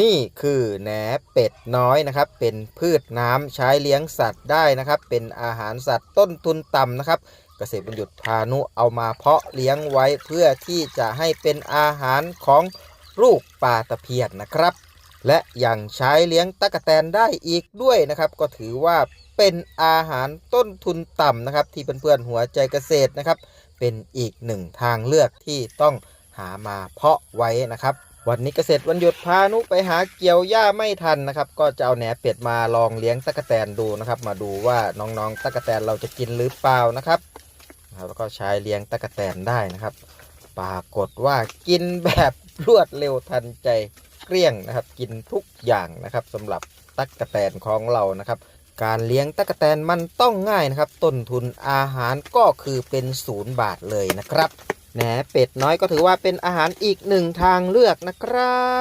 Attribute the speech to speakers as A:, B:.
A: นี่คือแหนเป็ดน้อยนะครับ เป็นพืชน้ำใช้เลี้ยงสัตว์ได้นะครับ เป็นอาหารสัตว์ต้นทุนต่ำนะครับ เกษตรบรรยุทธพานุเอามาเพาะเลี้ยงไว้เพื่อที่จะให้เป็นอาหารของลูกปลาตะเพียนนะครับ และยังใช้เลี้ยงตะกแตนได้อีกด้วยนะครับ ก็ถือว่าเป็นอาหารต้นทุนต่ำนะครับ ที่เพื่อนๆหัวใจเกษตรนะครับ เป็นอีกหนึ่งทางเลือกที่ต้องหามาเพาะไว้นะครับ วันนี้เกษตรวันหยุดพานุไปหาเกี่ยวหญ้าไม่ทันนะครับ ก็จะเอาแหนเป็ดมาลองเลี้ยงตะกะแตนดูนะครับ มาดูว่าน้องๆตะกะแตนเราจะกินหรือเปล่านะครับแล้วก็ใช้เลี้ยงตะกะแตนได้นะครับ ปรากฏว่ากินแบบรวดเร็วทันใจเกลี้ยงนะครับ กินทุกอย่างนะครับสำหรับตะกะแตนของเรานะครับ การเลี้ยงตะกะแตนมันต้องง่ายนะครับ ต้นทุนอาหารก็คือเป็นศูนย์บาทเลยนะครับ แหนเป็ดน้อยก็ถือว่าเป็นอาหารอีกหนึ่งทางเลือกนะครับ